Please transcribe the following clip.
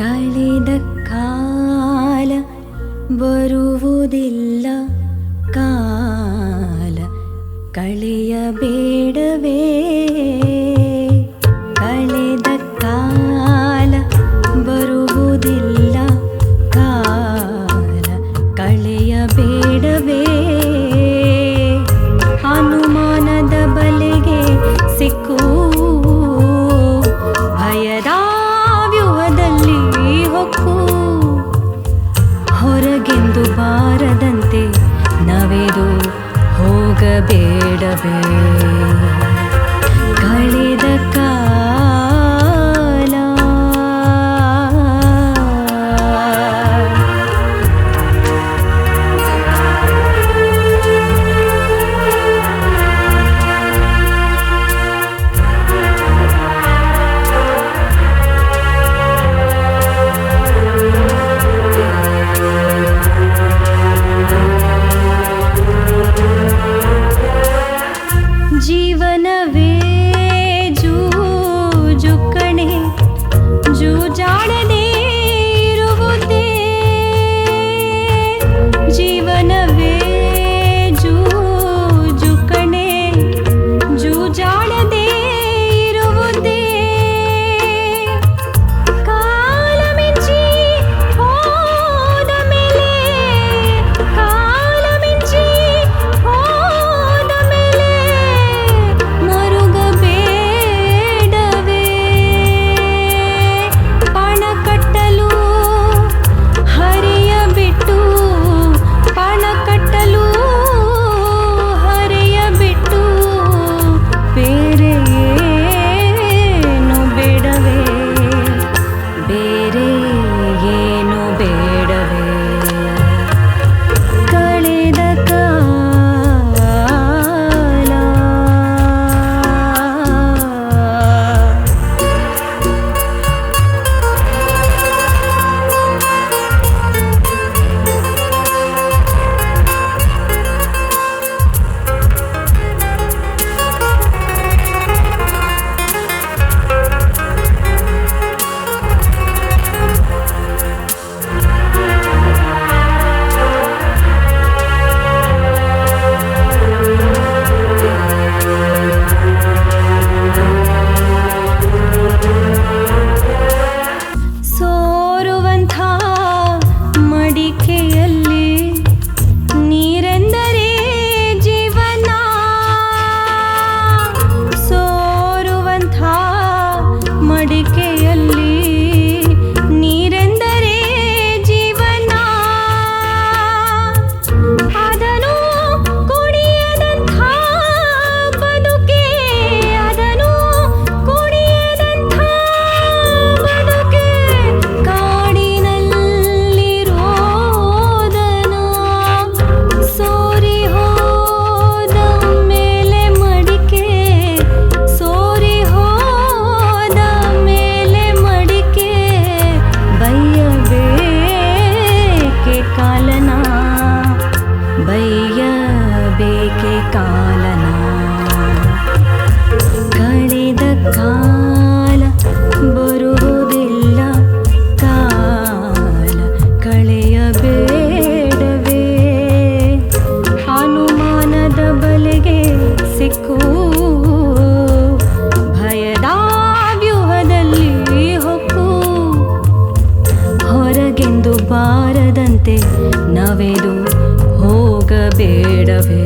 കളിതക്കാല വരുവുതില്ല കാല കളിയ ബേടവേ ಮಾತು ಬಾರದಂತೆ ನಾವೇದು ಹೋಗಬೇಡವೇ? சபை ಬೇಡವೇ